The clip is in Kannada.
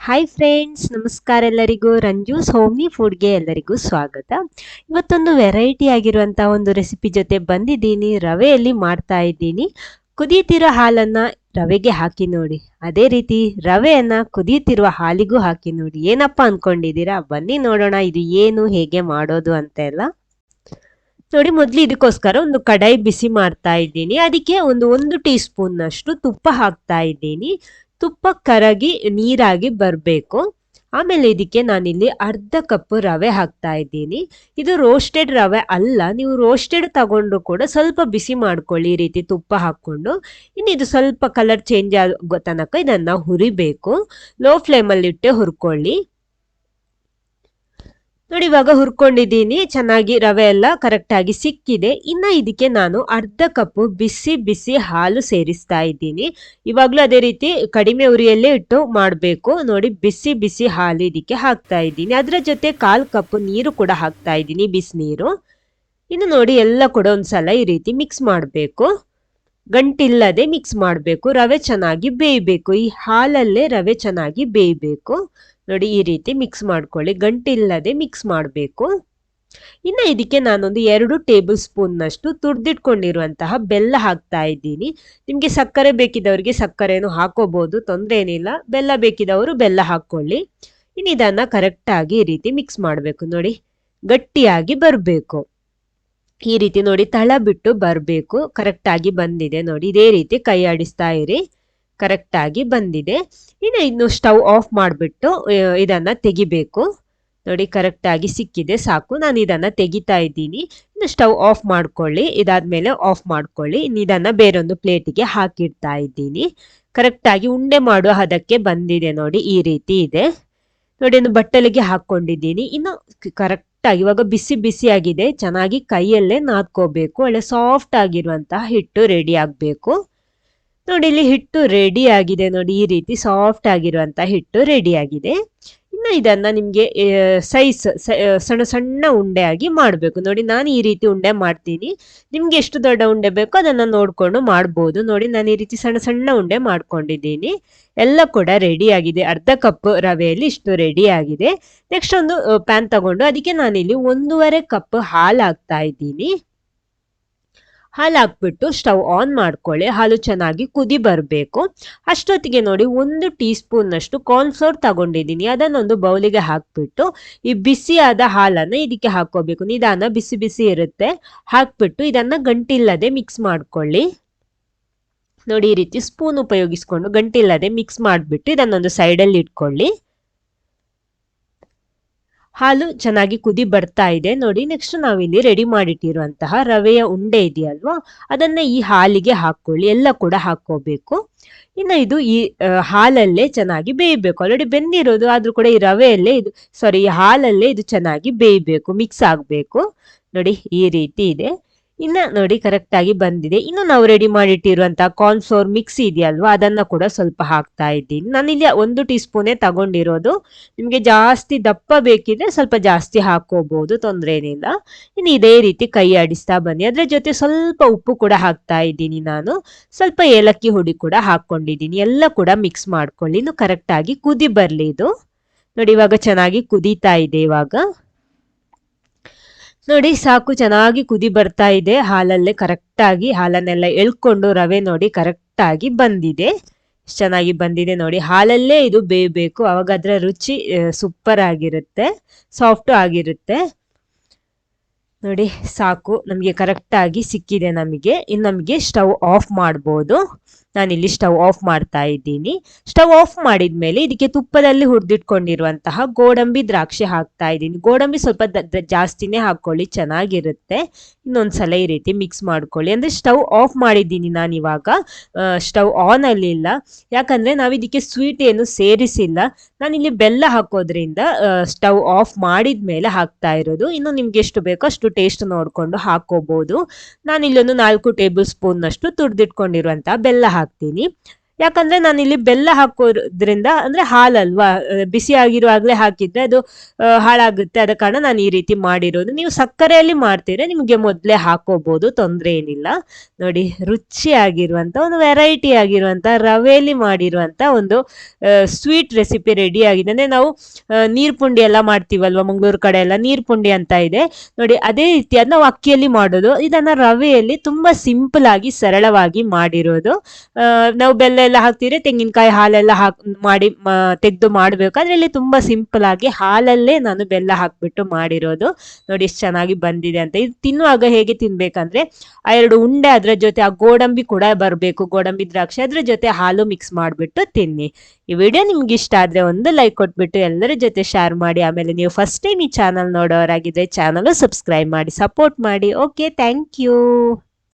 ಹಾಯ್ ಫ್ರೆಂಡ್ಸ್ ನಮಸ್ಕಾರ ಎಲ್ಲರಿಗೂ. ರಂಜೂಸ್ ಹೋಮ್ನಿ ಫುಡ್ಗೆ ಎಲ್ಲರಿಗೂ ಸ್ವಾಗತ. ಇವತ್ತೊಂದು ವೆರೈಟಿ ಆಗಿರುವಂತಹ ಒಂದು ರೆಸಿಪಿ ಜೊತೆ ಬಂದಿದ್ದೀನಿ. ರವೆಯಲ್ಲಿ ಮಾಡ್ತಾ ಇದ್ದೀನಿ. ಕುದೀತಿರೋ ಹಾಲನ್ನ ರವೆಗೆ ಹಾಕಿ ನೋಡಿ. ಅದೇ ರೀತಿ ರವೆಯನ್ನ ಕುದೀತಿರುವ ಹಾಲಿಗೂ ಹಾಕಿ ನೋಡಿ. ಏನಪ್ಪಾ ಅನ್ಕೊಂಡಿದ್ದೀರಾ? ಬನ್ನಿ ನೋಡೋಣ ಇದು ಏನು, ಹೇಗೆ ಮಾಡೋದು ಅಂತ ಎಲ್ಲ ನೋಡಿ, ಮೊದಲು ಇದಕ್ಕೋಸ್ಕರ ಒಂದು ಕಡಾಯಿ ಬಿಸಿ ಮಾಡ್ತಾ ಇದ್ದೀನಿ. ಅದಕ್ಕೆ ಒಂದು ಒಂದು ಟೀ ಸ್ಪೂನ್ನಷ್ಟು ತುಪ್ಪ ಹಾಕ್ತಾ ಇದ್ದೀನಿ. ತುಪ್ಪ ಕರಗಿ ನೀರಾಗಿ ಬರಬೇಕು. ಆಮೇಲೆ ಇದಕ್ಕೆ ನಾನಿಲ್ಲಿ ಅರ್ಧ ಕಪ್ ರವೆ ಹಾಕ್ತಾ ಇದ್ದೀನಿ. ಇದು ರೋಸ್ಟೆಡ್ ರವೆ ಅಲ್ಲ, ನೀವು ರೋಸ್ಟೆಡ್ ತಗೊಂಡು ಕೂಡ ಸ್ವಲ್ಪ ಬಿಸಿ ಮಾಡ್ಕೊಳ್ಳಿ ಈ ರೀತಿ ತುಪ್ಪ ಹಾಕ್ಕೊಂಡು. ಇನ್ನು ಇದು ಸ್ವಲ್ಪ ಕಲರ್ ಚೇಂಜ್ ಆಗೋ ತನಕ ಇದನ್ನು ಹುರಿಬೇಕು. ಲೋ ಫ್ಲೇಮಲ್ಲಿಟ್ಟೆ ಹುರ್ಕೊಳ್ಳಿ. ನೋಡಿ, ಇವಾಗ ಹುರ್ಕೊಂಡಿದ್ದೀನಿ. ಚೆನ್ನಾಗಿ ರವೆ ಎಲ್ಲ ಕರೆಕ್ಟಾಗಿ ಸಿಕ್ಕಿದೆ. ಇನ್ನ ಇದಕ್ಕೆ ನಾನು ಅರ್ಧ ಕಪ್ ಬಿಸಿ ಬಿಸಿ ಹಾಲು ಸೇರಿಸ್ತಾ ಇದ್ದೀನಿ. ಇವಾಗಲೂ ಅದೇ ರೀತಿ ಕಡಿಮೆ ಉರಿಯಲ್ಲೇ ಇಟ್ಟು ಮಾಡಬೇಕು. ನೋಡಿ, ಬಿಸಿ ಬಿಸಿ ಹಾಲು ಇದಕ್ಕೆ ಹಾಕ್ತಾ ಇದ್ದೀನಿ. ಅದರ ಜೊತೆ ಕಾಲ್ ಕಪ್ ನೀರು ಕೂಡ ಹಾಕ್ತಾ ಇದ್ದೀನಿ ಬಿಸಿನೀರು ಇನ್ನು ನೋಡಿ, ಎಲ್ಲ ಕೂಡ ಒಂದ್ಸಲ ಈ ರೀತಿ ಮಿಕ್ಸ್ ಮಾಡಬೇಕು. ಗಂಟಿಲ್ಲದೆ ಮಿಕ್ಸ್ ಮಾಡಬೇಕು. ರವೆ ಚೆನ್ನಾಗಿ ಬೇಯಬೇಕು. ಈ ಹಾಲಲ್ಲೇ ರವೆ ಚೆನ್ನಾಗಿ ಬೇಯಬೇಕು. ನೋಡಿ, ಈ ರೀತಿ ಮಿಕ್ಸ್ ಮಾಡ್ಕೊಳ್ಳಿ. ಗಂಟಿಲ್ಲದೆ ಮಿಕ್ಸ್ ಮಾಡಬೇಕು. ಇನ್ನು ಇದಕ್ಕೆ ನಾನೊಂದು ಎರಡು ಟೇಬಲ್ ಸ್ಪೂನ್ನಷ್ಟು ತುರ್ದಿಟ್ಕೊಂಡಿರುವಂತಹ ಬೆಲ್ಲ ಹಾಕ್ತಾ ಇದ್ದೀನಿ. ನಿಮಗೆ ಸಕ್ಕರೆ ಬೇಕಿದ್ದವರಿಗೆ ಸಕ್ಕರೆನೂ ಹಾಕೋಬಹುದು ತೊಂದರೆ ಏನಿಲ್ಲ ಬೆಲ್ಲ ಬೇಕಿದ್ದವರು ಬೆಲ್ಲ ಹಾಕ್ಕೊಳ್ಳಿ. ಇನ್ನು ಇದನ್ನು ಕರೆಕ್ಟಾಗಿ ಈ ರೀತಿ ಮಿಕ್ಸ್ ಮಾಡಬೇಕು. ನೋಡಿ, ಗಟ್ಟಿಯಾಗಿ ಬರಬೇಕು. ಈ ರೀತಿ ನೋಡಿ, ತಳ ಬಿಟ್ಟು ಬರಬೇಕು. ಕರೆಕ್ಟಾಗಿ ಬಂದಿದೆ. ನೋಡಿ, ಇದೇ ರೀತಿ ಕೈ ಆಡಿಸ್ತಾ ಇರಿ. ಕರೆಕ್ಟಾಗಿ ಬಂದಿದೆ. ಇನ್ನು ಇನ್ನು ಸ್ಟವ್ ಆಫ್ ಮಾಡಿಬಿಟ್ಟು ಇದನ್ನ ತೆಗಿಬೇಕು. ನೋಡಿ, ಕರೆಕ್ಟಾಗಿ ಸಿಕ್ಕಿದೆ, ಸಾಕು. ನಾನು ಇದನ್ನ ತೆಗಿತಾ ಇದ್ದೀನಿ. ಇನ್ನು ಸ್ಟವ್ ಆಫ್ ಮಾಡ್ಕೊಳ್ಳಿ. ಇದಾದ್ಮೇಲೆ ಆಫ್ ಮಾಡ್ಕೊಳ್ಳಿ. ಇನ್ನು ಇದನ್ನ ಬೇರೊಂದು ಪ್ಲೇಟಿಗೆ ಹಾಕಿಡ್ತಾ ಇದ್ದೀನಿ. ಕರೆಕ್ಟಾಗಿ ಉಂಡೆ ಮಾಡುವ ಹದಕ್ಕೆ ಬಂದಿದೆ ನೋಡಿ, ಈ ರೀತಿ ಇದೆ. ನೋಡಿ, ಒಂದು ಬಟ್ಟಲಿಗೆ ಹಾಕೊಂಡಿದ್ದೀನಿ ಇನ್ನು ಕರೆಕ್ಟ್ ಆಗಿ ಇವಾಗ ಬಿಸಿ ಬಿಸಿ ಆಗಿದೆ ಚೆನ್ನಾಗಿ ಕೈಯಲ್ಲೇ ನಾದ್ಕೋಬೇಕು. ಒಳ್ಳೆ ಸಾಫ್ಟ್ ಆಗಿರುವಂತಹ ಹಿಟ್ಟು ರೆಡಿ ಆಗಬೇಕು. ನೋಡಿ, ಇಲ್ಲಿ ಹಿಟ್ಟು ರೆಡಿ ಆಗಿದೆ ನೋಡಿ, ಈ ರೀತಿ ಸಾಫ್ಟ್ ಆಗಿರುವಂತ ಹಿಟ್ಟು ರೆಡಿ ಆಗಿದೆ. ಇನ್ನು ಇದನ್ನ ನಿಮ್ಗೆ ಸೈಜ್ ಸಣ್ಣ ಸಣ್ಣ ಉಂಡೆ ಆಗಿ ಮಾಡಬೇಕು. ನೋಡಿ, ನಾನು ಈ ರೀತಿ ಉಂಡೆ ಮಾಡ್ತೀನಿ. ನಿಮ್ಗೆ ಎಷ್ಟು ದೊಡ್ಡ ಉಂಡೆ ಬೇಕೋ ಅದನ್ನ ನೋಡ್ಕೊಂಡು ಮಾಡ್ಬೋದು. ನೋಡಿ, ನಾನು ಈ ರೀತಿ ಸಣ್ಣ ಸಣ್ಣ ಉಂಡೆ ಮಾಡ್ಕೊಂಡಿದ್ದೀನಿ. ಎಲ್ಲ ಕೂಡ ರೆಡಿ ಆಗಿದೆ. ಅರ್ಧ ಕಪ್ ರವೆಯಲ್ಲಿ ಇಷ್ಟು ರೆಡಿ ಆಗಿದೆ. ನೆಕ್ಸ್ಟ್ ಒಂದು ಪ್ಯಾನ್ ತಗೊಂಡು, ಅದಕ್ಕೆ ನಾನಿಲ್ಲಿ ಒಂದೂವರೆ ಕಪ್ ಹಾಲು ಹಾಕ್ತಾ ಇದ್ದೀನಿ. ಹಾಲು ಹಾಕ್ಬಿಟ್ಟು ಸ್ಟವ್ ಆನ್ ಮಾಡ್ಕೊಳ್ಳಿ. ಹಾಲು ಚೆನ್ನಾಗಿ ಕುದಿ ಬರಬೇಕು. ಅಷ್ಟೊತ್ತಿಗೆ ನೋಡಿ ಒಂದು ಟೀ ಸ್ಪೂನ್ನಷ್ಟು ಕಾರ್ನ್ಫ್ಲೋರ್ ತಗೊಂಡಿದ್ದೀನಿ. ಅದನ್ನೊಂದು ಬೌಲಿಗೆ ಹಾಕ್ಬಿಟ್ಟು ಈ ಬಿಸಿಯಾದ ಹಾಲನ್ನು ಇದಕ್ಕೆ ಹಾಕೋಬೇಕು ನಿಧಾನ ಬಿಸಿ ಬಿಸಿ ಇರುತ್ತೆ. ಹಾಕ್ಬಿಟ್ಟು ಇದನ್ನು ಗಂಟಿಲ್ಲದೆ ಮಿಕ್ಸ್ ಮಾಡ್ಕೊಳ್ಳಿ. ನೋಡಿ ಈ ರೀತಿ ಸ್ಪೂನ್ ಉಪಯೋಗಿಸ್ಕೊಂಡು ಗಂಟಿಲ್ಲದೆ ಮಿಕ್ಸ್ ಮಾಡಿಬಿಟ್ಟು ಇದನ್ನೊಂದು ಸೈಡಲ್ಲಿ ಇಟ್ಕೊಳ್ಳಿ. ಹಾಲು ಚೆನ್ನಾಗಿ ಕುದಿ ಬರ್ತಾ ಇದೆ. ನೋಡಿ ನೆಕ್ಸ್ಟ್ ನಾವಿಲ್ಲಿ ರೆಡಿ ಮಾಡಿಟ್ಟಿರುವಂತಹ ರವೆಯ ಉಂಡೆ ಇದೆಯಲ್ವಾ? ಅದನ್ನ ಈ ಹಾಲಿಗೆ ಹಾಕೊಳ್ಳಿ ಎಲ್ಲ ಕೂಡ ಹಾಕೋಬೇಕು ಇನ್ನು ಇದು ಈ ಹಾಲಲ್ಲೇ ಚೆನ್ನಾಗಿ ಬೇಯಬೇಕು. ಆಲ್ರೆಡಿ ಬೆಂದಿರೋದು, ಆದ್ರೂ ಕೂಡ ಈ ರವೆಯಲ್ಲೇ ಇದು ಸಾರಿ ಈ ಹಾಲಲ್ಲೇ ಇದು ಚೆನ್ನಾಗಿ ಬೇಯಬೇಕು ಮಿಕ್ಸ್ ಆಗಬೇಕು. ನೋಡಿ, ಈ ರೀತಿ ಇದೆ. ಇನ್ನ ನೋಡಿ ಕರೆಕ್ಟ್ ಆಗಿ ಬಂದಿದೆ. ಇನ್ನು ನಾವು ರೆಡಿ ಮಾಡಿಟ್ಟಿರುವಂತಹ ಕಾರ್ನ್ಫ್ಲೋರ್ ಮಿಕ್ಸ್ ಇದೆಯಲ್ವಾ? ಅದನ್ನ ಕೂಡ ಸ್ವಲ್ಪ ಹಾಕ್ತಾ ಇದ್ದೀನಿ. ಇಲ್ಲಿ ಒಂದು ಟೀ ಸ್ಪೂನೇ ತಗೊಂಡಿರೋದು. ನಿಮಗೆ ಜಾಸ್ತಿ ದಪ್ಪ ಬೇಕಿದ್ರೆ ಸ್ವಲ್ಪ ಜಾಸ್ತಿ ಹಾಕೋಬಹುದು ತೊಂದರೆ ಏನಿಲ್ಲ. ಇನ್ನು ಇದೇ ರೀತಿ ಕೈ ಆಡಿಸ್ತಾ ಬನ್ನಿ. ಅದ್ರ ಜೊತೆ ಸ್ವಲ್ಪ ಉಪ್ಪು ಕೂಡ ಹಾಕ್ತಾ ಇದ್ದೀನಿ ನಾನು. ಸ್ವಲ್ಪ ಏಲಕ್ಕಿ ಹುಡಿ ಕೂಡ ಹಾಕೊಂಡಿದ್ದೀನಿ ಎಲ್ಲ ಕೂಡ ಮಿಕ್ಸ್ ಮಾಡ್ಕೊಳ್ಳಿ. ಇನ್ನು ಕರೆಕ್ಟ್ ಆಗಿ ಕುದಿ ಬರಲಿ ಇದು. ನೋಡಿ ಇವಾಗ ಚೆನ್ನಾಗಿ ಕುದೀತಾ ಇದೆ ಇವಾಗ. ನೋಡಿ, ಸಾಕು ಚೆನ್ನಾಗಿ ಕುದಿ ಬರ್ತಾ ಇದೆ. ಹಾಲಲ್ಲೇ ಕರೆಕ್ಟಾಗಿ ಹಾಲನ್ನೆಲ್ಲ ಎಳ್ಕೊಂಡು ರವೆ ನೋಡಿ ಕರೆಕ್ಟಾಗಿ ಬಂದಿದೆ. ಚೆನ್ನಾಗಿ ಬಂದಿದೆ ನೋಡಿ. ಹಾಲಲ್ಲೇ ಇದು ಬೇಯಬೇಕು. ಅವಾಗ ಅದರ ರುಚಿ ಸೂಪರ್ ಆಗಿರುತ್ತೆ. ಸಾಫ್ಟ್ ಆಗಿರುತ್ತೆ. ನೋಡಿ, ಸಾಕು. ನಮಗೆ ಕರೆಕ್ಟಾಗಿ ಸಿಕ್ಕಿದೆ ನಮಗೆ. ಇನ್ನು ನಮಗೆ ಸ್ಟವ್ ಆಫ್ ಮಾಡ್ಬೋದು. ನಾನಿಲ್ಲಿ ಸ್ಟವ್ ಆಫ್ ಮಾಡ್ತಾ ಇದ್ದೀನಿ. ಸ್ಟವ್ ಆಫ್ ಮಾಡಿದ ಮೇಲೆ ಇದಕ್ಕೆ ತುಪ್ಪದಲ್ಲಿ ಹುರಿದಿಟ್ಕೊಂಡಿರುವಂತಹ ಗೋಡಂಬಿ ದ್ರಾಕ್ಷಿ ಹಾಕ್ತಾ ಇದ್ದೀನಿ. ಗೋಡಂಬಿ ಸ್ವಲ್ಪ ಜಾಸ್ತಿನೇ ಹಾಕೊಳ್ಳಿ ಚೆನ್ನಾಗಿರುತ್ತೆ. ಇನ್ನೊಂದ್ಸಲ ಈ ರೀತಿ ಮಿಕ್ಸ್ ಮಾಡ್ಕೊಳ್ಳಿ. ಅಂದ್ರೆ ಸ್ಟವ್ ಆಫ್ ಮಾಡಿದ್ದೀನಿ ನಾನು ಇವಾಗ. ಸ್ಟವ್ ಆನ್ ಅಲ್ಲಿಲ್ಲ. ಯಾಕಂದ್ರೆ ನಾವು ಇದಕ್ಕೆ ಸ್ವೀಟ್ ಏನು ಸೇರಿಸಿಲ್ಲ. ನಾನಿಲ್ಲಿ ಬೆಲ್ಲ ಹಾಕೋದ್ರಿಂದ ಸ್ಟವ್ ಆಫ್ ಮಾಡಿದ ಮೇಲೆ ಹಾಕ್ತಾ ಇರೋದು. ಇನ್ನು ನಿಮ್ಗೆ ಎಷ್ಟು ಬೇಕೋ ಅಷ್ಟು ಟೇಸ್ಟ್ ನೋಡ್ಕೊಂಡು ಹಾಕೋಬಹುದು ನಾನಿಲ್ಲೊಂದು ನಾಲ್ಕು ಟೇಬಲ್ ಸ್ಪೂನ್ ಅಷ್ಟು ತುರ್ದಿಟ್ಕೊಂಡಿರುವಂತಹ ಬೆಲ್ಲ ಹಾಕ್ತೀನಿ. Sabtu ni ಯಾಕಂದ್ರೆ ನಾನು ಇಲ್ಲಿ ಬೆಲ್ಲ ಹಾಕೋದ್ರಿಂದ ಅಂದ್ರೆ ಹಾಲಲ್ವಾ? ಬಿಸಿ ಆಗಿರುವಾಗಲೇ ಹಾಕಿದ್ರೆ ಅದು ಹಾಳಾಗುತ್ತೆ. ಅದ ಕಾರಣ ನಾನು ಈ ರೀತಿ ಮಾಡಿರೋದು. ನೀವು ಸಕ್ಕರೆಯಲ್ಲಿ ಮಾಡ್ತೀರಾ ನಿಮಗೆ ಮೊದಲೇ ಹಾಕೋಬಹುದು ತೊಂದರೆ ಏನಿಲ್ಲ. ನೋಡಿ, ರುಚಿಯಾಗಿರುವಂತ ಒಂದು ವೆರೈಟಿ ಆಗಿರುವಂತ, ರವೆಯಲ್ಲಿ ಮಾಡಿರುವಂತ ಒಂದು ಸ್ವೀಟ್ ರೆಸಿಪಿ ರೆಡಿ ಆಗಿದೆ. ಅಂದ್ರೆ ನಾವು ನೀರ್ ಪುಂಡಿ ಎಲ್ಲ ಮಾಡ್ತೀವಲ್ವಾ? ಮಂಗಳೂರು ಕಡೆ ಎಲ್ಲ ನೀರ್ ಪುಂಡಿ ಅಂತ ಇದೆ. ನೋಡಿ, ಅದೇ ರೀತಿ ಅದ್ ನಾವು ಅಕ್ಕಿಯಲ್ಲಿ ಮಾಡೋದು. ಇದನ್ನ ರವೆಯಲ್ಲಿ ತುಂಬಾ ಸಿಂಪಲ್ ಆಗಿ ಸರಳವಾಗಿ ಮಾಡಿರೋದು. ನಾವು ಬೆಲ್ಲ ಎಲ್ಲ ಹಾಕ್ತಿದ್ರೆ ತೆಂಗಿನಕಾಯಿ ಹಾಲೆಲ್ಲ ಹಾಕ್ ಮಾಡಿ ತೆಗೆದು ಮಾಡಬೇಕಾದ್ರೆ ಇಲ್ಲಿ ತುಂಬಾ ಸಿಂಪಲ್ ಆಗಿ ಹಾಲಲ್ಲೇ ನಾನು ಬೆಲ್ಲ ಹಾಕ್ಬಿಟ್ಟು ಮಾಡಿರೋದು. ನೋಡಿ ಎಷ್ಟು ಚೆನ್ನಾಗಿ ಬಂದಿದೆ ಅಂತ. ಇದು ತಿನ್ನುವಾಗ ಹೇಗೆ ತಿನ್ಬೇಕಂದ್ರೆ, ಆ ಎರಡು ಉಂಡೆ ಅದರ ಜೊತೆ, ಆ ಗೋಡಂಬಿ ಕೂಡ ಬರಬೇಕು. ಗೋಡಂಬಿ ದ್ರಾಕ್ಷಿ ಅದ್ರ ಜೊತೆ ಹಾಲು ಮಿಕ್ಸ್ ಮಾಡಿಬಿಟ್ಟು ತಿನ್ನಿ. ಈ ವಿಡಿಯೋ ನಿಮ್ಗೆ ಇಷ್ಟ ಆದರೆ ಒಂದು ಲೈಕ್ ಕೊಟ್ಬಿಟ್ಟು ಎಲ್ಲರ ಜೊತೆ ಶೇರ್ ಮಾಡಿ. ಆಮೇಲೆ ನೀವು ಫಸ್ಟ್ ಟೈಮ್ ಈ ಚಾನಲ್ ನೋಡೋರಾಗಿದ್ರೆ ಚಾನಲ್ ಸಬ್ಸ್ಕ್ರೈಬ್ ಮಾಡಿ ಸಪೋರ್ಟ್ ಮಾಡಿ. Okay thank you